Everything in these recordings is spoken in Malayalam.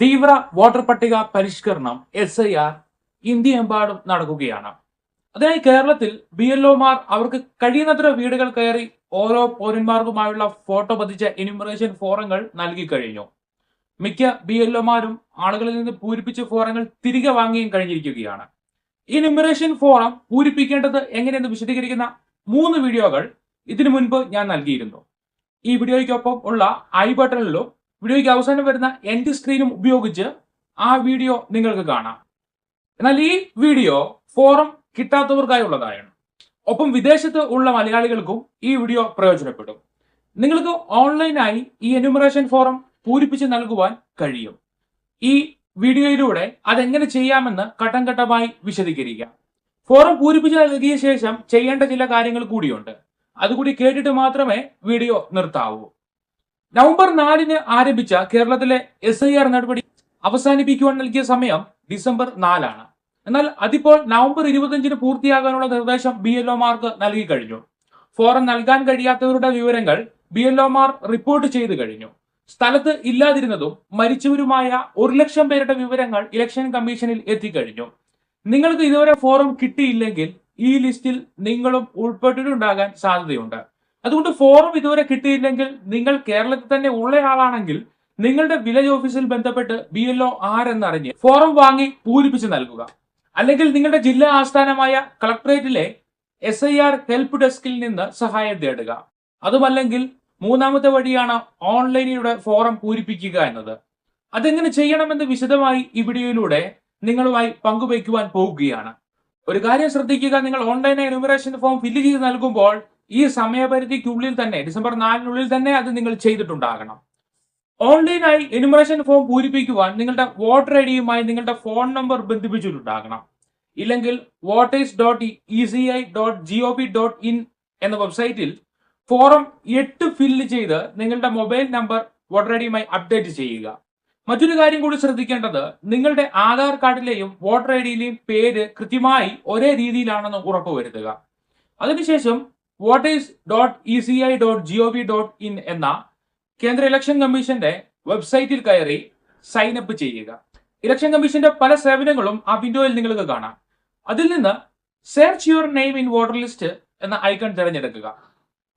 തീവ്ര വോട്ടർ പട്ടിക പരിഷ്കരണം എസ് ഐ ആർ ഇന്ത്യയെമ്പാടും നടക്കുകയാണ്. അതിനായി കേരളത്തിൽ ബി എൽ ഒമാർ അവർക്ക് കഴിയുന്നത്ര വീടുകൾ കയറി ഓരോ പൗരന്മാർക്കുമായുള്ള ഫോട്ടോ പതിച്ച എന്യൂമറേഷൻ ഫോറങ്ങൾ നൽകി കഴിഞ്ഞു. മിക്ക ബി എൽ ഒമാരും ആളുകളിൽ നിന്ന് പൂരിപ്പിച്ച ഫോറങ്ങൾ തിരികെ വാങ്ങിയും കഴിഞ്ഞിരിക്കുകയാണ്. ഈ എന്യൂമറേഷൻ ഫോറം പൂരിപ്പിക്കേണ്ടത് എങ്ങനെയെന്ന് വിശദീകരിക്കുന്ന മൂന്ന് വീഡിയോകൾ ഇതിനു മുൻപ് ഞാൻ നൽകിയിരുന്നു. ഈ വീഡിയോയ്ക്കൊപ്പം ഉള്ള ഐ ബട്ടണിലും വീഡിയോയ്ക്ക് അവസാനം വരുന്ന എൻഡ് സ്ക്രീനും ഉപയോഗിച്ച് ആ വീഡിയോ നിങ്ങൾക്ക് കാണാം. എന്നാൽ ഈ വീഡിയോ ഫോറം കിട്ടാത്തവർക്കായുള്ളതാണ് ഒപ്പം വിദേശത്ത് ഉള്ള മലയാളികൾക്കും ഈ വീഡിയോ പ്രയോജനപ്പെടും. നിങ്ങൾക്ക് ഓൺലൈനായി ഈ എന്യൂമറേഷൻ ഫോറം പൂരിപ്പിച്ച് നൽകുവാൻ കഴിയും. ഈ വീഡിയോയിലൂടെ അതെങ്ങനെ ചെയ്യാമെന്ന് ഘട്ടം ഘട്ടമായി വിശദീകരിക്കാം. ഫോറം പൂരിപ്പിച്ച് നൽകിയ ശേഷം ചെയ്യേണ്ട ചില കാര്യങ്ങൾ കൂടിയുണ്ട്. അതുകൂടി കേട്ടിട്ട് മാത്രമേ വീഡിയോ നിർത്താവൂ. നവംബർ നാലിന് ആരംഭിച്ച കേരളത്തിലെ എസ് ഐ ആർ നടപടി അവസാനിപ്പിക്കുവാൻ നൽകിയ സമയം ഡിസംബർ നാലാണ്. എന്നാൽ അതിപ്പോൾ നവംബർ ഇരുപത്തിയഞ്ചിന് പൂർത്തിയാകാനുള്ള നിർദ്ദേശം ബി എൽ ഒമാർക്ക് നൽകി കഴിഞ്ഞു. ഫോറം നൽകാൻ കഴിയാത്തവരുടെ വിവരങ്ങൾ ബി എൽ ഒമാർ റിപ്പോർട്ട് ചെയ്തു കഴിഞ്ഞു. സ്ഥലത്ത് ഇല്ലാതിരുന്നതും മരിച്ചവരുമായ ഒരു ലക്ഷം പേരുടെ വിവരങ്ങൾ ഇലക്ഷൻ കമ്മീഷനിൽ എത്തിക്കഴിഞ്ഞു നിങ്ങൾക്ക് ഇതുവരെ ഫോറം കിട്ടിയില്ലെങ്കിൽ ഈ ലിസ്റ്റിൽ നിങ്ങളും ഉൾപ്പെട്ടിട്ടുണ്ടാകാൻ സാധ്യതയുണ്ട്. അതുകൊണ്ട് ഫോറം ഇതുവരെ കിട്ടിയില്ലെങ്കിൽ നിങ്ങൾ കേരളത്തിൽ തന്നെ ഉള്ള ആളാണെങ്കിൽ നിങ്ങളുടെ വില്ലേജ് ഓഫീസിൽ ബന്ധപ്പെട്ട് ബി എൽ ഒ ആരെന്നറിഞ്ഞ് ഫോറം വാങ്ങി പൂരിപ്പിച്ച് നൽകുക. അല്ലെങ്കിൽ നിങ്ങളുടെ ജില്ലാ ആസ്ഥാനമായ കളക്ടറേറ്റിലെ എസ് ഐ ആർ ഹെൽപ്പ് ഡെസ്കിൽ നിന്ന് സഹായം തേടുക. അതുമല്ലെങ്കിൽ മൂന്നാമത്തെ വഴിയാണ് ഓൺലൈനിലൂടെ ഫോറം പൂരിപ്പിക്കുക എന്നത്. അതെങ്ങനെ ചെയ്യണമെന്ന് വിശദമായി ഈ വീഡിയോയിലൂടെ നിങ്ങളുമായി പങ്കുവയ്ക്കുവാൻ പോകുകയാണ്. ഒരു കാര്യം ശ്രദ്ധിക്കുക നിങ്ങൾ ഓൺലൈനായി എനുമറേഷൻ ഫോം ഫില്ല് ചെയ്ത് നൽകുമ്പോൾ ഈ സമയപരിധിക്കുള്ളിൽ തന്നെ ഡിസംബർ നാലിനുള്ളിൽ തന്നെ അത് നിങ്ങൾ ചെയ്തിട്ടുണ്ടാകണം. ഓൺലൈനായി എനുമറേഷൻ ഫോം പൂരിപ്പിക്കുവാൻ നിങ്ങളുടെ വോട്ടർ ഐ ഡിയുമായി നിങ്ങളുടെ ഫോൺ നമ്പർ ബന്ധിപ്പിച്ചിട്ടുണ്ടാകണം. ഇല്ലെങ്കിൽ voters dot E C I dot G O P dot in എന്ന വെബ്സൈറ്റിൽ ഫോറം എട്ട് ഫില്ല് ചെയ്ത് നിങ്ങളുടെ മൊബൈൽ നമ്പർ വോട്ടർ ഐ ഡിയുമായി അപ്ഡേറ്റ് ചെയ്യുക. മറ്റൊരു കാര്യം കൂടി ശ്രദ്ധിക്കേണ്ടത് നിങ്ങളുടെ ആധാർ കാർഡിലെയും വോട്ടർ ഐ ഡിയിലെയും പേര് കൃത്യമായി ഒരേ രീതിയിലാണെന്ന് ഉറപ്പുവരുത്തുക. അതിനുശേഷം voters dot E C I dot G O V dot in എന്ന കേന്ദ്ര ഇലക്ഷൻ കമ്മീഷന്റെ വെബ്സൈറ്റിൽ കയറി സൈൻ അപ്പ് ചെയ്യുക. ഇലക്ഷൻ കമ്മീഷന്റെ പല സേവനങ്ങളും ആ വിൻഡോയിൽ നിങ്ങൾക്ക് കാണാം. അതിൽ നിന്ന് search your name in voter list എന്ന ഐക്കൺ തിരഞ്ഞെടുക്കുക.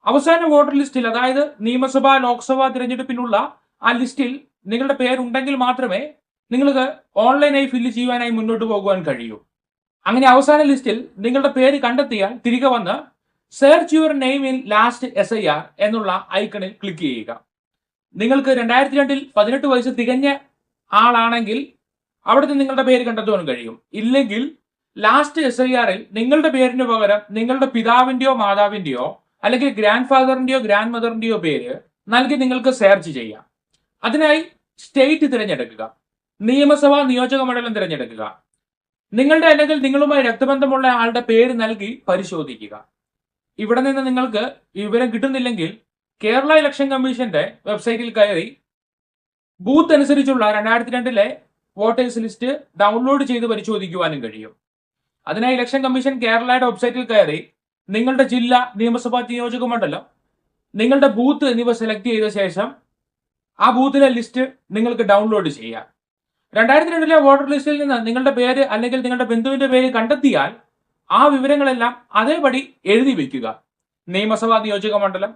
അവസാന വോട്ടർ ലിസ്റ്റിൽ അതായത് നിയമസഭാ ലോക്സഭാ തിരഞ്ഞെടുപ്പിനുള്ള ആ ലിസ്റ്റിൽ നിങ്ങളുടെ പേരുണ്ടെങ്കിൽ മാത്രമേ നിങ്ങൾക്ക് ഓൺലൈനായി ഫില്ല് ചെയ്യുവാനായി മുന്നോട്ട് പോകുവാൻ കഴിയൂ. അങ്ങനെ അവസാന ലിസ്റ്റിൽ നിങ്ങളുടെ പേര് കണ്ടെത്തിയാൽ തിരികെ വന്ന് search your name in last S I R എന്നുള്ള ഐക്കണിൽ ക്ലിക്ക് ചെയ്യുക. നിങ്ങൾക്ക് രണ്ടായിരത്തി രണ്ടിൽ പതിനെട്ട് വയസ്സ് തികഞ്ഞ ആളാണെങ്കിൽ അവിടുത്തെ നിങ്ങളുടെ പേര് കണ്ടെത്തുവാൻ കഴിയും. ഇല്ലെങ്കിൽ ലാസ്റ്റ് എസ് ഐ ആറിൽ നിങ്ങളുടെ പേരിന് പകരം നിങ്ങളുടെ പിതാവിന്റെയോ മാതാവിന്റെയോ അല്ലെങ്കിൽ ഗ്രാൻഡ് ഫാദറിന്റെയോ ഗ്രാൻഡ് മദറിന്റെയോ പേര് നൽകി നിങ്ങൾക്ക് സെർച്ച് ചെയ്യാം. അതിനായി സ്റ്റേറ്റ് തിരഞ്ഞെടുക്കുക. നിയമസഭാ നിയോജക മണ്ഡലം തിരഞ്ഞെടുക്കുക. നിങ്ങളുടെ അല്ലെങ്കിൽ നിങ്ങളുമായി രക്തബന്ധമുള്ള ആളുടെ പേര് നൽകി പരിശോധിക്കുക. ഇവിടെ നിന്ന് നിങ്ങൾക്ക് വിവരം കിട്ടുന്നില്ലെങ്കിൽ കേരള ഇലക്ഷൻ കമ്മീഷന്റെ വെബ്സൈറ്റിൽ കയറി ബൂത്ത് അനുസരിച്ചുള്ള രണ്ടായിരത്തി രണ്ടിലെ വോട്ടേഴ്സ് ലിസ്റ്റ് ഡൗൺലോഡ് ചെയ്ത് പരിശോധിക്കുവാനും കഴിയും. അതിനായി ഇലക്ഷൻ കമ്മീഷൻ കേരളയുടെ വെബ്സൈറ്റിൽ കയറി നിങ്ങളുടെ ജില്ല നിയമസഭാ നിയോജക മണ്ഡലം നിങ്ങളുടെ ബൂത്ത് എന്നിവ സെലക്ട് ചെയ്ത ശേഷം ആ ബൂത്തിലെ ലിസ്റ്റ് നിങ്ങൾക്ക് ഡൗൺലോഡ് ചെയ്യാം. രണ്ടായിരത്തി രണ്ടിലെ വോട്ടർ ലിസ്റ്റിൽ നിന്ന് നിങ്ങളുടെ പേര് അല്ലെങ്കിൽ നിങ്ങളുടെ ബന്ധുവിന്റെ പേര് കണ്ടെത്തിയാൽ ആ വിവരങ്ങളെല്ലാം അതേപടി എഴുതി വെക്കുക. നിയമസഭാ നിയോജക മണ്ഡലം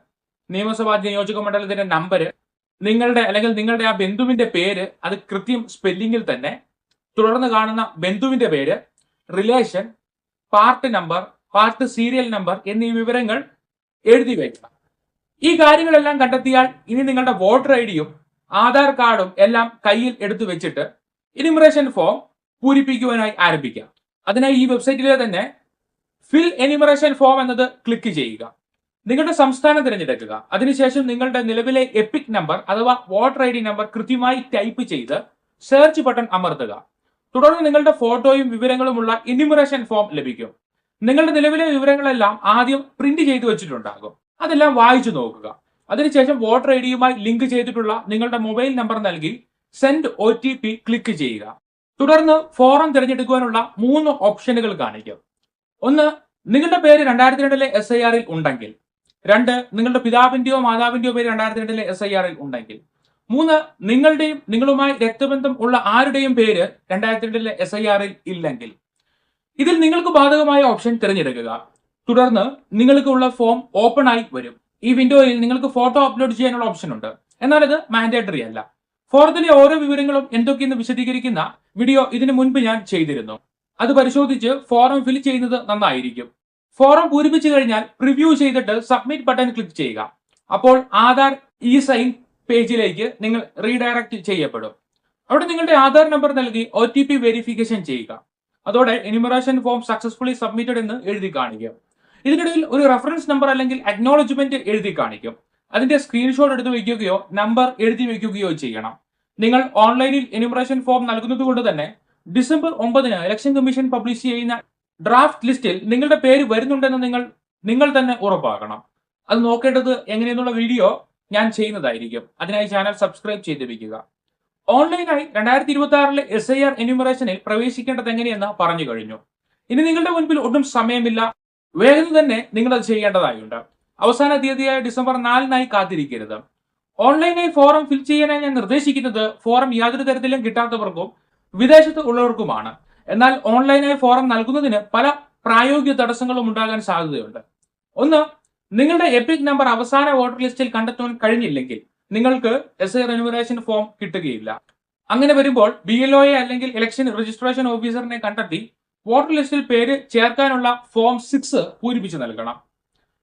നിയമസഭാ നിയോജക മണ്ഡലത്തിന്റെ നമ്പര് നിങ്ങളുടെ അല്ലെങ്കിൽ നിങ്ങളുടെ ആ ബന്ധുവിന്റെ പേര് അത് കൃത്യം സ്പെല്ലിങ്ങിൽ തന്നെ തുടർന്ന് കാണുന്ന ബന്ധുവിന്റെ പേര് relation part number part serial number എന്നീ വിവരങ്ങൾ എഴുതി വയ്ക്കുക ഈ കാര്യങ്ങളെല്ലാം കണ്ടെത്തിയാൽ ഇനി നിങ്ങളുടെ വോട്ടർ ഐ ഡിയും ആധാർ കാർഡും എല്ലാം കയ്യിൽ എടുത്തു വെച്ചിട്ട് ഇനിമറേഷൻ ഫോം പൂരിപ്പിക്കുവാനായി ആരംഭിക്കാം. അതിനായി ഈ വെബ്സൈറ്റിലെ തന്നെ ഫിൽ എനിമറേഷൻ ഫോം എന്നത് ക്ലിക്ക് ചെയ്യുക. നിങ്ങളുടെ സംസ്ഥാനം തിരഞ്ഞെടുക്കുക. അതിനുശേഷം നിങ്ങളുടെ നിലവിലെ എപ്പിക് നമ്പർ അഥവാ വോട്ടർ ഐ ഡി നമ്പർ കൃത്യമായി ടൈപ്പ് ചെയ്ത് സെർച്ച് ബട്ടൺ അമർത്തുക. തുടർന്ന് നിങ്ങളുടെ ഫോട്ടോയും വിവരങ്ങളുമുള്ള എനിമറേഷൻ ഫോം ലഭിക്കും. നിങ്ങളുടെ നിലവിലെ വിവരങ്ങളെല്ലാം ആദ്യം പ്രിന്റ് ചെയ്തു വെച്ചിട്ടുണ്ടാകും. അതെല്ലാം വായിച്ചു നോക്കുക. അതിനുശേഷം വോട്ടർ ഐ ഡിയുമായി ലിങ്ക് ചെയ്തിട്ടുള്ള നിങ്ങളുടെ മൊബൈൽ നമ്പർ നൽകി സെൻഡ് ഒ ക്ലിക്ക് ചെയ്യുക. തുടർന്ന് ഫോറം തിരഞ്ഞെടുക്കുവാനുള്ള മൂന്ന് ഓപ്ഷനുകൾ കാണിക്കും. ഒന്ന് നിങ്ങളുടെ പേര് രണ്ടായിരത്തി രണ്ടിലെ എസ് ഐ ആറിൽ ഉണ്ടെങ്കിൽ. രണ്ട് നിങ്ങളുടെ പിതാവിന്റെയോ മാതാവിന്റെയോ പേര് രണ്ടായിരത്തി രണ്ടിലെ എസ് ഐ ആറിൽ ഉണ്ടെങ്കിൽ. മൂന്ന് നിങ്ങളുടെയും നിങ്ങളുമായി രക്തബന്ധം ഉള്ള ആരുടെയും പേര് രണ്ടായിരത്തി രണ്ടിലെ എസ് ഐ ആറിൽ ഇല്ലെങ്കിൽ. ഇതിൽ നിങ്ങൾക്ക് ബാധകമായ ഓപ്ഷൻ തിരഞ്ഞെടുക്കുക. തുടർന്ന് നിങ്ങൾക്ക് ഉള്ള ഫോം ഓപ്പൺ ആയി വരും. ഈ വിൻഡോയിൽ നിങ്ങൾക്ക് ഫോട്ടോ അപ്ലോഡ് ചെയ്യാനുള്ള ഓപ്ഷൻ ഉണ്ട്. എന്നാൽ ഇത് മാൻഡേറ്ററി അല്ല. ഫോറത്തിലെ ഓരോ വിവരങ്ങളും എന്തൊക്കെയെന്ന് വിശദീകരിക്കുന്ന വീഡിയോ ഇതിനു മുൻപ് ഞാൻ ചെയ്തിരുന്നു. അത് പരിശോധിച്ച് ഫോറം ഫിൽ ചെയ്യുന്നത് നന്നായിരിക്കും. ഫോറം പൂരിപ്പിച്ചു കഴിഞ്ഞാൽ പ്രിവ്യൂ ചെയ്തിട്ട് സബ്മിറ്റ് ബട്ടൺ ക്ലിക്ക് ചെയ്യുക. അപ്പോൾ ആധാർ ഇ സൈൻ പേജിലേക്ക് നിങ്ങൾ റീഡയറക്ട് ചെയ്യപ്പെടും. അവിടെ നിങ്ങളുടെ ആധാർ നമ്പർ നൽകി ഒ ടി പി വെരിഫിക്കേഷൻ ചെയ്യുക. അതോടെ എനിമറേഷൻ ഫോം സക്സസ്ഫുള്ളി സബ്മിറ്റഡ് എന്ന് എഴുതി കാണിക്കും. ഇതിനിടയിൽ ഒരു റെഫറൻസ് നമ്പർ അല്ലെങ്കിൽ അക്നോളജ്മെന്റ് എഴുതി കാണിക്കും. അതിന്റെ സ്ക്രീൻഷോട്ട് എടുത്ത് വയ്ക്കുകയോ നമ്പർ എഴുതി വയ്ക്കുകയോ ചെയ്യണം. നിങ്ങൾ ഓൺലൈനിൽ എനിമറേഷൻ ഫോം നൽകുന്നത് കൊണ്ട് തന്നെ ഡിസംബർ ഒമ്പതിന് ഇലക്ഷൻ കമ്മീഷൻ പബ്ലിഷ് ചെയ്യുന്ന ഡ്രാഫ്റ്റ് ലിസ്റ്റിൽ നിങ്ങളുടെ പേര് വരുന്നുണ്ടെന്ന് നിങ്ങൾ നിങ്ങൾ തന്നെ ഉറപ്പാക്കണം. അത് നോക്കേണ്ടത് എങ്ങനെയെന്നുള്ള വീഡിയോ ഞാൻ ചെയ്യുന്നതായിരിക്കും. അതിനായി ചാനൽ സബ്സ്ക്രൈബ് ചെയ്ത് വെക്കുക ഓൺലൈനായി രണ്ടായിരത്തി ഇരുപത്തി ആറിലെ എസ് ഐ ആർ എന്യൂമറേഷനിൽ പ്രവേശിക്കേണ്ടത് എങ്ങനെയെന്ന് പറഞ്ഞു കഴിഞ്ഞു. ഇനി നിങ്ങളുടെ മുൻപിൽ ഒട്ടും സമയമില്ല. വേഗം തന്നെ നിങ്ങൾ അത് ചെയ്യേണ്ടതായുണ്ട്. അവസാന തീയതിയായ ഡിസംബർ നാലിനായി കാത്തിരിക്കരുത്. ഓൺലൈനായി ഫോറം ഫിൽ ചെയ്യാനായി ഞാൻ നിർദ്ദേശിക്കുന്നത് ഫോറം യാതൊരു തരത്തിലും കിട്ടാത്തവർക്കും വിദേശത്ത് ഉള്ളവർക്കുമാണ്. എന്നാൽ ഓൺലൈനായി ഫോറം നൽകുന്നതിന് പല പ്രായോഗിക തടസ്സങ്ങളും ഉണ്ടാകാൻ സാധ്യതയുണ്ട്. ഒന്ന് നിങ്ങളുടെ എപ്പിക് നമ്പർ അവസാന വോട്ടർ ലിസ്റ്റിൽ കണ്ടെത്താൻ കഴിഞ്ഞില്ലെങ്കിൽ നിങ്ങൾക്ക് എസ് ഐ റെനുമറേഷൻ ഫോം കിട്ടുകയില്ല. അങ്ങനെ വരുമ്പോൾ ബി എൽ ഒ അല്ലെങ്കിൽ ഇലക്ഷൻ രജിസ്ട്രേഷൻ ഓഫീസറിനെ കണ്ടെത്തി വോട്ടർ ലിസ്റ്റിൽ പേര് ചേർക്കാനുള്ള ഫോം സിക്സ് പൂരിപ്പിച്ചു നൽകണം.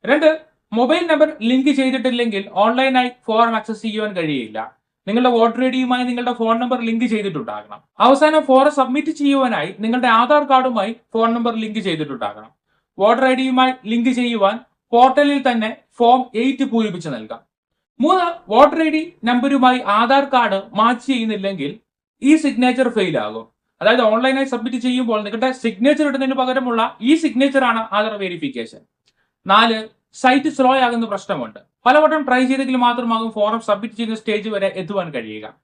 രണ്ട് മൊബൈൽ നമ്പർ ലിങ്ക് ചെയ്തിട്ടില്ലെങ്കിൽ ഓൺലൈനായി ഫോറം ആക്സസ് ചെയ്യുവാൻ കഴിയില്ല. നിങ്ങളുടെ വോട്ടർ ഐ ഡിയുമായി നിങ്ങളുടെ ഫോൺ നമ്പർ ലിങ്ക് ചെയ്തിട്ടുണ്ടാകണം. അവസാനം ഫോറം സബ്മിറ്റ് ചെയ്യുവാനായി നിങ്ങളുടെ ആധാർ കാർഡുമായി ഫോൺ നമ്പർ ലിങ്ക് ചെയ്തിട്ടുണ്ടാകണം. വോട്ടർ ഐ ഡിയുമായി ലിങ്ക് ചെയ്യുവാൻ പോർട്ടലിൽ തന്നെ ഫോം എയ്റ്റ് പൂരിപ്പിച്ച് നൽകാം. മൂന്ന് വോട്ടർ ഐ ഡി നമ്പരുമായി ആധാർ കാർഡ് മാച്ച് ചെയ്യുന്നില്ലെങ്കിൽ ഈ സിഗ്നേച്ചർ ഫെയിൽ ആകും. അതായത് ഓൺലൈനായി സബ്മിറ്റ് ചെയ്യുമ്പോൾ നിങ്ങളുടെ സിഗ്നേച്ചർ ഇടുന്നതിന് പകരമുള്ള ഈ സിഗ്നേച്ചർ ആണ് ആധാർ വെരിഫിക്കേഷൻ നാല് സൈറ്റ് സ്ലോ ആകുന്ന പ്രശ്നമുണ്ട്. പലവട്ടം ട്രൈ ചെയ്തെങ്കിൽ മാത്രമാകും ഫോറം സബ്മിറ്റ് ചെയ്യുന്ന സ്റ്റേജ് വരെ എത്തുവാൻ കഴിയുക.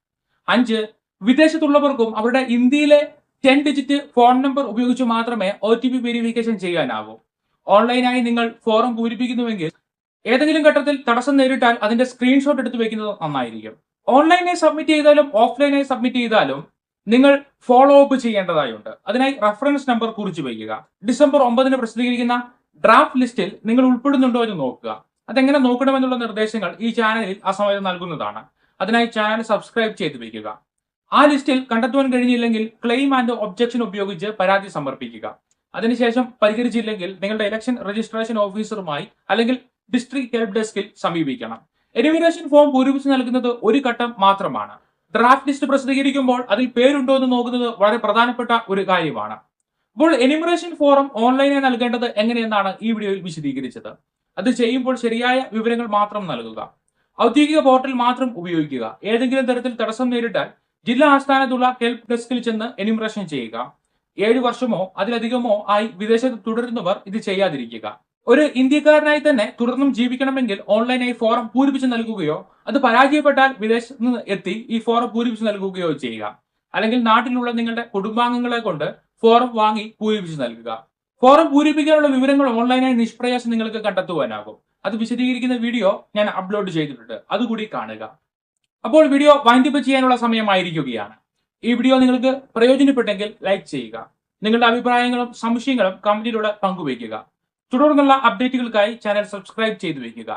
അഞ്ച് വിദേശത്തുള്ളവർക്കും അവരുടെ ഇന്ത്യയിലെ ടെൻ ഡിജിറ്റ് ഫോൺ നമ്പർ ഉപയോഗിച്ച് മാത്രമേ ഒ ടി പി വെരിഫിക്കേഷൻ ചെയ്യാനാവൂ. ഓൺലൈനായി നിങ്ങൾ ഫോറം പൂരിപ്പിക്കുന്നുവെങ്കിൽ ഏതെങ്കിലും ഘട്ടത്തിൽ തടസ്സം നേരിട്ടാൽ അതിന്റെ സ്ക്രീൻഷോട്ട് എടുത്ത് വെക്കുന്നത് നന്നായിരിക്കും. ഓൺലൈനായി സബ്മിറ്റ് ചെയ്താലും ഓഫ്ലൈനായി സബ്മിറ്റ് ചെയ്താലും നിങ്ങൾ ഫോളോ അപ്പ് ചെയ്യേണ്ടതായുണ്ട്. അതിനായി റഫറൻസ് നമ്പർ കുറിച്ച് വയ്ക്കുക. ഡിസംബർ ഒമ്പതിന് പ്രസിദ്ധീകരിക്കുന്ന ഡ്രാഫ്റ്റ് ലിസ്റ്റിൽ നിങ്ങൾ ഉൾപ്പെടുന്നുണ്ടോ എന്ന് നോക്കുക. അതെങ്ങനെ നോക്കണമെന്നുള്ള നിർദ്ദേശങ്ങൾ ഈ ചാനലിൽ ആ സമയത്ത് നൽകുന്നതാണ്. അതിനായി ചാനൽ സബ്സ്ക്രൈബ് ചെയ്ത് വയ്ക്കുക ആ ലിസ്റ്റിൽ കണ്ടെത്തുവാൻ കഴിഞ്ഞില്ലെങ്കിൽ ക്ലെയിം ആൻഡ് ഒബ്ജക്ഷൻ ഉപയോഗിച്ച് പരാതി സമർപ്പിക്കുക. അതിനുശേഷം പരിഹരിച്ചില്ലെങ്കിൽ നിങ്ങളുടെ ഇലക്ഷൻ രജിസ്ട്രേഷൻ ഓഫീസറുമായി അല്ലെങ്കിൽ ഡിസ്ട്രിക്ട് ഹെൽപ്പ് ഡെസ്കിൽ സമീപിക്കണം. എനിമിനേഷൻ ഫോം പൂരിപ്പിച്ച് നൽകുന്നത് ഒരു ഘട്ടം മാത്രമാണ്. ഡ്രാഫ്റ്റ് ലിസ്റ്റ് പ്രസിദ്ധീകരിക്കുമ്പോൾ അതിൽ പേരുണ്ടോ എന്ന് നോക്കുന്നത് വളരെ പ്രധാനപ്പെട്ട ഒരു കാര്യമാണ്. അപ്പോൾ എനിമറേഷൻ ഫോറം ഓൺലൈനായി നൽകേണ്ടത് എങ്ങനെയെന്നാണ് ഈ വീഡിയോയിൽ വിശദീകരിച്ചത്. അത് ചെയ്യുമ്പോൾ ശരിയായ വിവരങ്ങൾ മാത്രം നൽകുക. ഔദ്യോഗിക പോർട്ടൽ മാത്രം ഉപയോഗിക്കുക. ഏതെങ്കിലും തരത്തിൽ തടസ്സം നേരിട്ടാൽ ജില്ലാ ആസ്ഥാനത്തുള്ള ഹെൽപ്പ് ഡെസ്കിൽ ചെന്ന് എനിമറേഷൻ ചെയ്യുക. ഏഴു വർഷമോ അതിലധികമോ ആയി വിദേശത്ത് തുടരുന്നവർ ഇത് ചെയ്യാതിരിക്കുക. ഒരു ഇന്ത്യക്കാരനായി തന്നെ തുടർന്നും ജീവിക്കണമെങ്കിൽ ഓൺലൈനായി ഫോറം പൂരിപ്പിച്ച് നൽകുകയോ അത് പരാജയപ്പെട്ടാൽ വിദേശത്ത് നിന്ന് എത്തി ഈ ഫോറം പൂരിപ്പിച്ച് നൽകുകയോ ചെയ്യുക. അല്ലെങ്കിൽ നാട്ടിലുള്ള നിങ്ങളുടെ കുടുംബാംഗങ്ങളെ കൊണ്ട് ഫോറം വാങ്ങി പൂരിപ്പിച്ച് നൽകുക. ഫോറം പൂരിപ്പിക്കാനുള്ള വിവരങ്ങൾ ഓൺലൈനായി നിഷ്പ്രയാസം നിങ്ങൾക്ക് കണ്ടെത്തുവാനാകും. അത് വിശദീകരിക്കുന്ന വീഡിയോ ഞാൻ അപ്ലോഡ് ചെയ്തിട്ടുണ്ട്. അതുകൂടി കാണുക. അപ്പോൾ വീഡിയോ വൈൻഡപ്പ് ചെയ്യാനുള്ള സമയമായിരിക്കുകയാണ്. ഈ വീഡിയോ നിങ്ങൾക്ക് പ്രയോജനപ്പെട്ടെങ്കിൽ ലൈക്ക് ചെയ്യുക. നിങ്ങളുടെ അഭിപ്രായങ്ങളും സംശയങ്ങളും കമന്റിലൂടെ പങ്കുവയ്ക്കുക. തുടർന്നുള്ള അപ്ഡേറ്റുകൾക്കായി ചാനൽ സബ്സ്ക്രൈബ് ചെയ്തു വയ്ക്കുക.